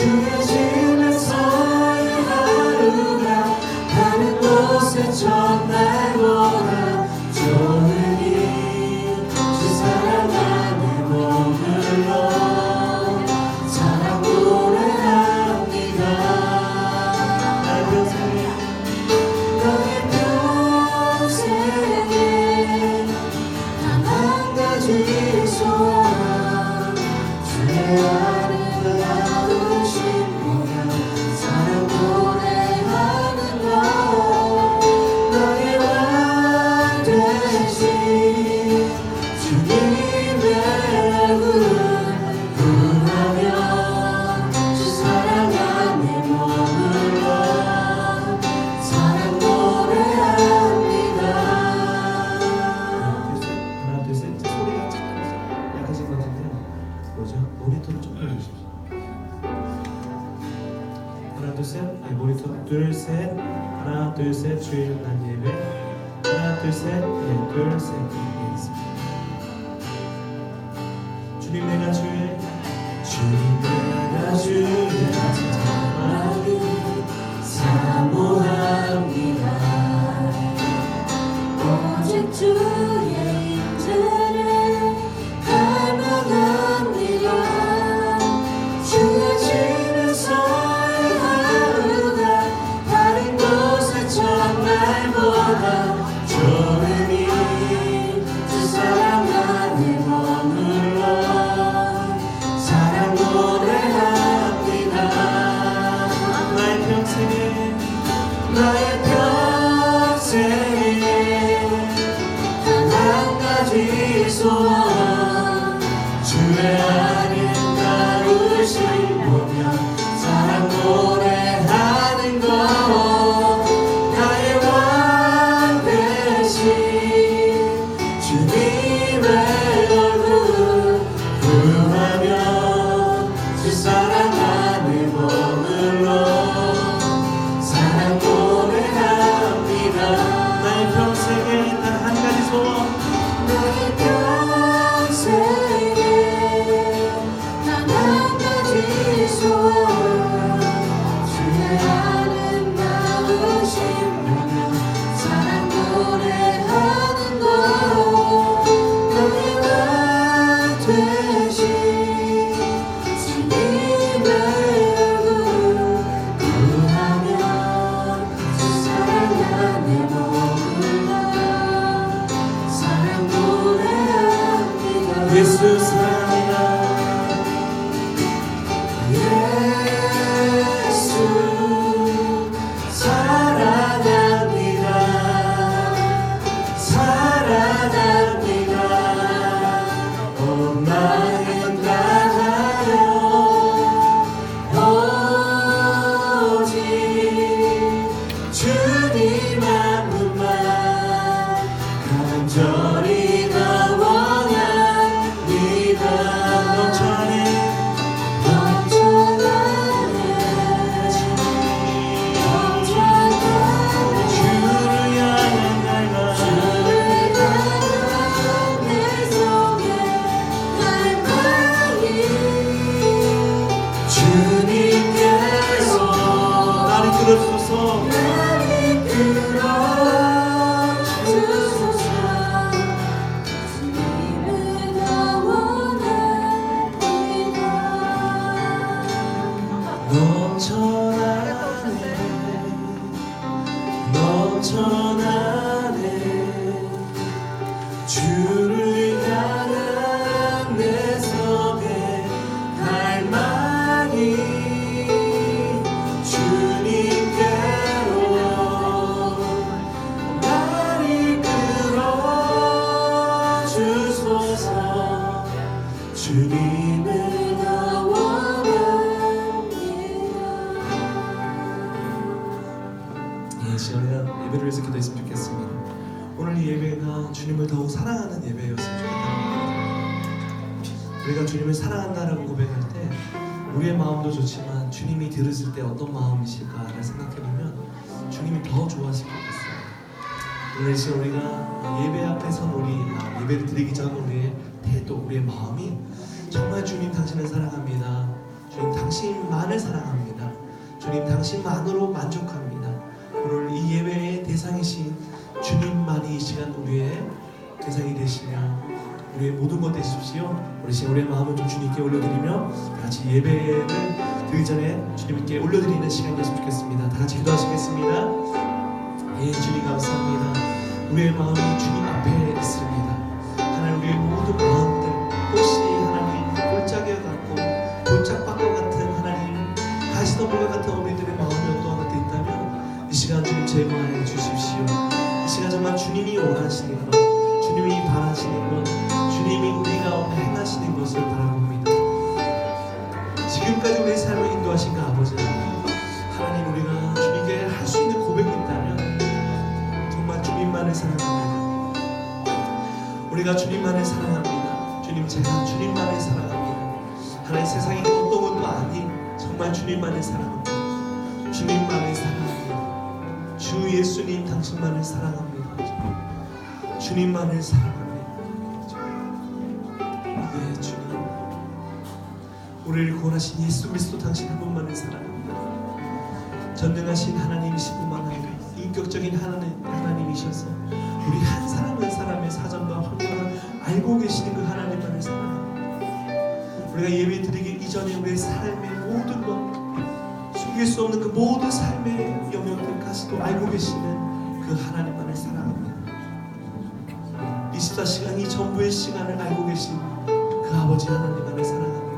to 우리 둘셋. 하나 둘 셋. 주일 난 예배. 하나 둘셋예둘셋. 네, 주님 내가 주 Jesus. 주님을 더욱 사랑하는 예배였으면 좋겠다는 거예요. 우리가 주님을 사랑한다라고 고백할 때 우리의 마음도 좋지만 주님이 들으실 때 어떤 마음이실까를 생각해보면 주님이 더 좋아하실 것 같아요. 오늘 시 우리가 예배 앞에서 우리 아, 예배를 드리기 전 우리의 태도, 우리의 마음이 정말 주님 당신을 사랑합니다. 주님 당신만을 사랑합니다. 주님 당신만으로 만족합니다. 오늘 이 예배의 대상이신 주님만이 이 시간 우리의 대상이 되시며 우리의 모든 것 되십시오. 우리 지금 우리의 마음을 좀 주님께 올려드리며 다 같이 예배를 드리기 전에 주님께 올려드리는 시간이었으면 좋겠습니다. 다 같이 기도하시겠습니다. 예, 주님 감사합니다. 우리의 마음이 주님 앞에 있습니다. 하나님 우리의 모든 마음들 혹시 하나님 골짜기와 같고 골짜기과 같은 하나님 가시덤불과 같은 어머니들의 마음이 어떠한 것도 있다면 이 시간 주님 제거하여 주십시오. 이 시간 정말 주님이 원하시는 것, 주님이 바라시는 것, 주님이 우리 가운데 행하시는 것을 바라봅니다. 지금까지 우리의 삶을 인도하신 그 아버지 하나님 우리가 주님께 할 수 있는 고백이 있다면 정말 주님만을 사랑합니다. 우리가 주님만을 사랑합니다. 주님 제가 주님만을 사랑합니다. 하나님 세상에 어떤 것도 아닌 정말 주님만을 사랑합니다. 주 예수님 당신만을 사랑합니다. 주님만을 사랑합니다. 네 주님 우리를 구원하신 예수 그리스도 당신 한 분만을 사랑합니다. 전능하신 하나님이신 분만 아니라 인격적인 하나님, 하나님이셔서 우리 한 사람 한 사람의 사정과 환경을 알고 계시는 그 하나님만을 사랑합니다. 우리가 예배 드리기 이전에 우리의 삶의 모든 것 숨길 수 없는 그 모든 삶의 영역들까지도 알고 계시는 그 하나님만을 사랑합니다. 24시간 이 전부의 시간을 알고 계신 그 아버지 하나님만을 사랑합니다.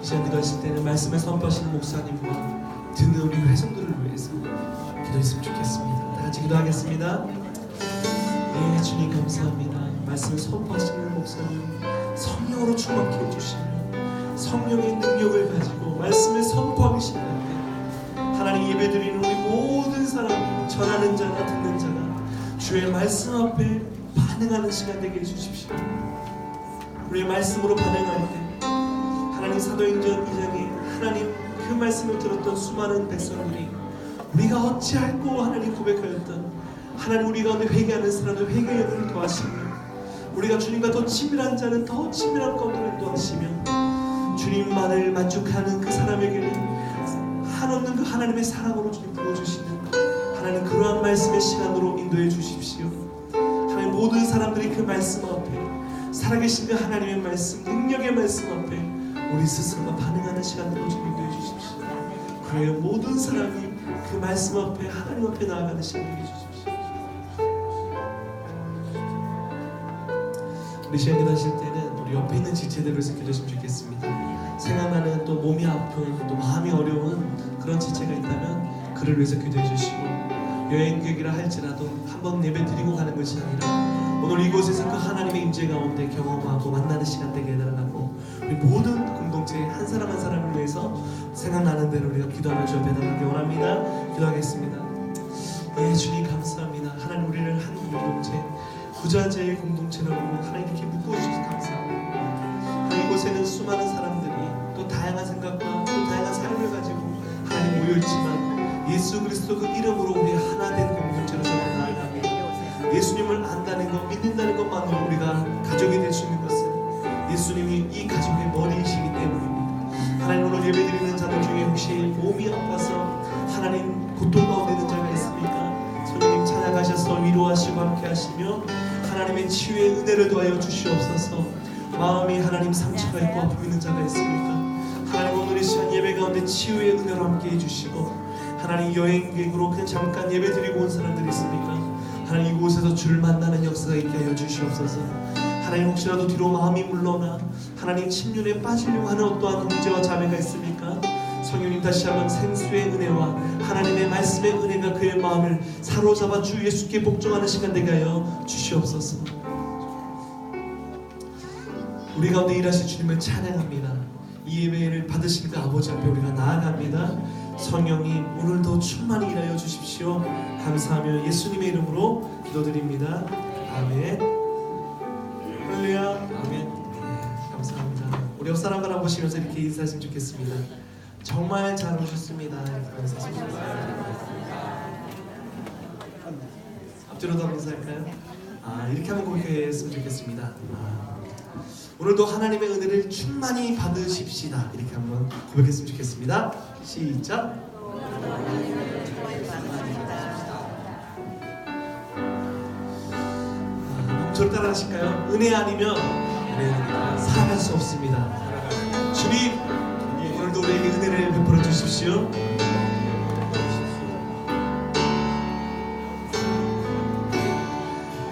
이 시간 기도하실 때는 말씀을 선포하시는 목사님과 듣는 우리 회성들을 위해서 기도했으면 좋겠습니다. 다 같이 기도하겠습니다. 예, 주님 감사합니다. 말씀을 선포하시는 목사님 성령으로 충만케 해주시며 성령의 능력을 가지고 말씀을 선포하기 때 하나님 예배드리는 우리 모든 사람이 전하는 자나 듣는 자가 주의 말씀 앞에 반응하는 시간 되게 해주십시오. 우리의 말씀으로 반응할 때 하나님 사도행전 2장에 하나님 그 말씀을 들었던 수많은 백성들이 우리가 어찌할꼬 하나님 고백하였던 하나님 우리 가운데 회개하는 사람들 회개의 영을 더하시며 우리가 주님과 더 친밀한 자는 더 친밀한 가운데 더하시며 주님만을 만족하는 그 사람에게는 한없는 그 하나님의 사랑으로 주님 부어주시는 하나님 그러한 말씀의 시간으로 인도해 주십시오. 하나님 모든 사람들이 그 말씀 앞에 살아계신 그 하나님의 말씀 능력의 말씀 앞에 우리 스스로가 반응하는 시간으로 좀 인도해 주십시오. 그래야 모든 사람이 그 말씀 앞에 하나님 앞에 나아가는 시간 되게 해주십시오. 우리 시간 기도하실 때는 우리 옆에 있는 지체들을 기도했으면 좋겠습니다 생각나는 또 몸이 아픈 또 마음이 어려운 그런 지체가 있다면 그를 위해서 기도해 주시고 여행객이라 할지라도 한 번 예배 드리고 가는 것이 아니라 오늘 이곳에서 그 하나님의 임재 가운데 경험하고 만나는 시간 되게 해달라고 우리 모든 공동체 한 사람 한 사람을 위해서 생각나는 대로 우리가 기도하며 주 앞에 나가기 원합니다. 기도하겠습니다. 예 주님 감사합니다. 하나님 우리를 한 공동체 부자재의 공동체라고 하나님 이렇게 묶어주셔서 감사합니다. 하나님 이곳에는 수많은 다양한 생각과 또 다양한 삶을 가지고 하나님 모여있지만 예수 그리스도 그 이름으로 우리 하나 된 공동체로 정말 나아갑니다 예수님을 안다는 것 믿는다는 것만으로 우리가 가족이 될 수 있는 것은 예수님이 이 가족의 머리이시기 때문입니다 하나님 오늘 예배드리는 자들 중에 혹시 몸이 아파서 하나님 고통 가운데 있는 자가 있습니까? 성령님 찬양하셔서 위로하시고 함께 하시며 하나님의 치유의 은혜를 더하여 주시옵소서 마음이 하나님 상처가 있고 아픔 있는 자가 있습니까? 가운데 치유의 은혜로 함께 해주시고 하나님 여행객으로 그냥 잠깐 예배 드리고 온 사람들이 있습니까? 하나님 이곳에서 주를 만나는 역사가 있게 하여 주시옵소서 하나님 혹시라도 뒤로 마음이 물러나 하나님 침륜에 빠지려고 하는 어떠한 형제와 자매가 있습니까? 성령님 다시 한번 생수의 은혜와 하나님의 말씀의 은혜가 그의 마음을 사로잡아 주 예수께 복종하는 시간 되게 하여 주시옵소서 우리 가운데 일하실 주님을 찬양합니다 이 예배를 받으신 그 아버지 앞에 우리가 나아갑니다. 성령님 오늘도 충만히 일하여 주십시오. 감사하며 예수님의 이름으로 기도드립니다. 아멘. 할렐루야. 아멘. 네, 감사합니다. 우리 옆 사람 바라보시면서 이렇게 인사하시면 좋겠습니다. 정말 잘 오셨습니다. 인사하시면 앞뒤로도 한번 인사할까요? 아 이렇게 한번 고백했으면 좋겠습니다. 아, 오늘도 하나님의 은혜를 충만히 받으십시다. 이렇게 한번 고백했으면 좋겠습니다. 시작. 아, 저를 따라 하실까요? 은혜 아니면 살아갈 수 없습니다. 주님, 예, 오늘도 우리에게 은혜를 베풀어 주십시오.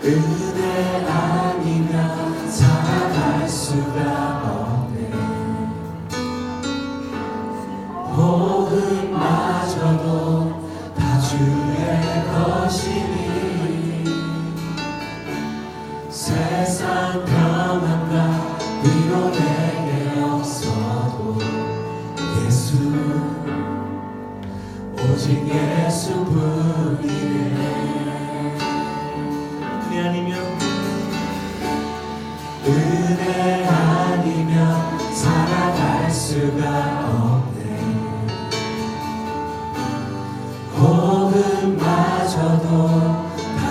은혜 to that.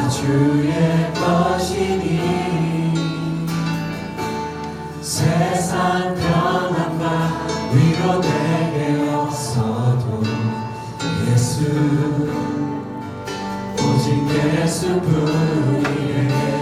주의 것이니 세상 변함과 위로 내게 없어도 예수 오직 예수뿐이에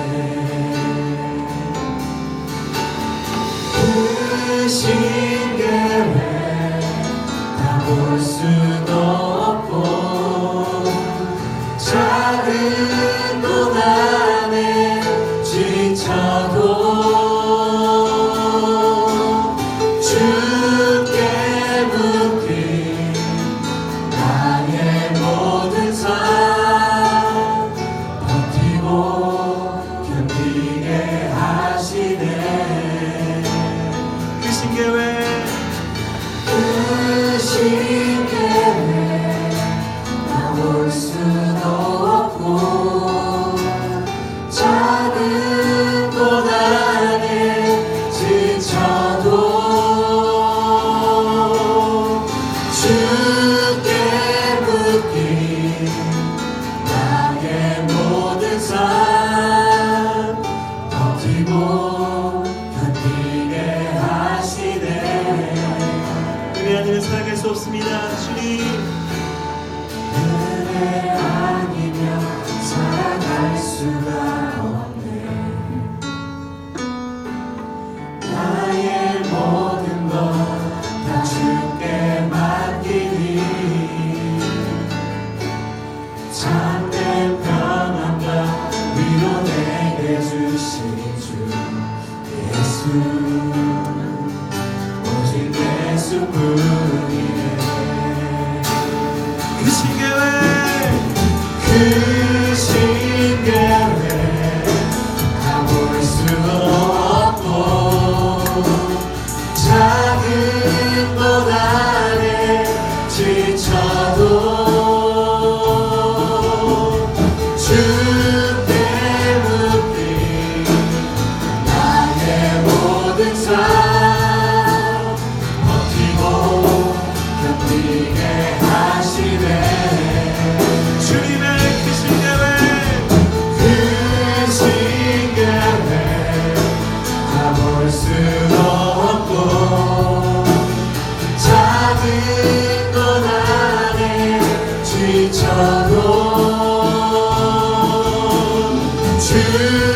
you.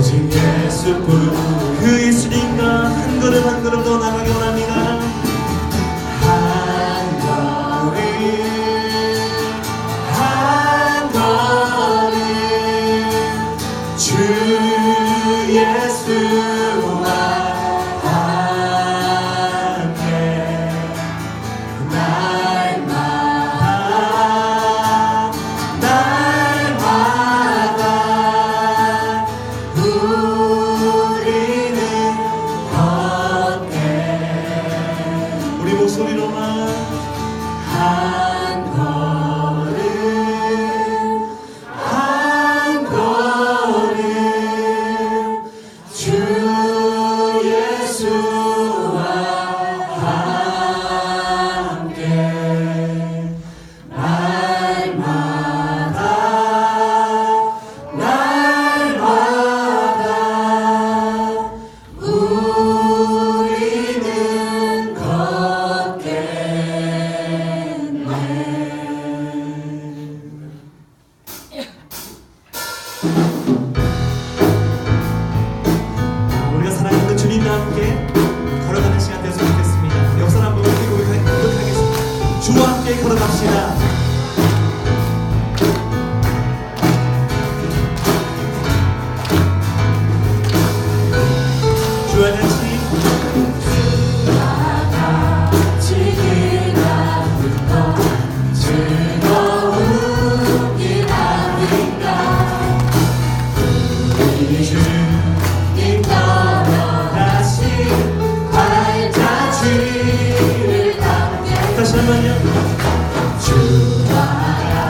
오직 예수뿐 그 예수님과 한 걸음 한 걸음 더 나가기 원합니다. 다시 한번요. 주와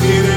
tiene.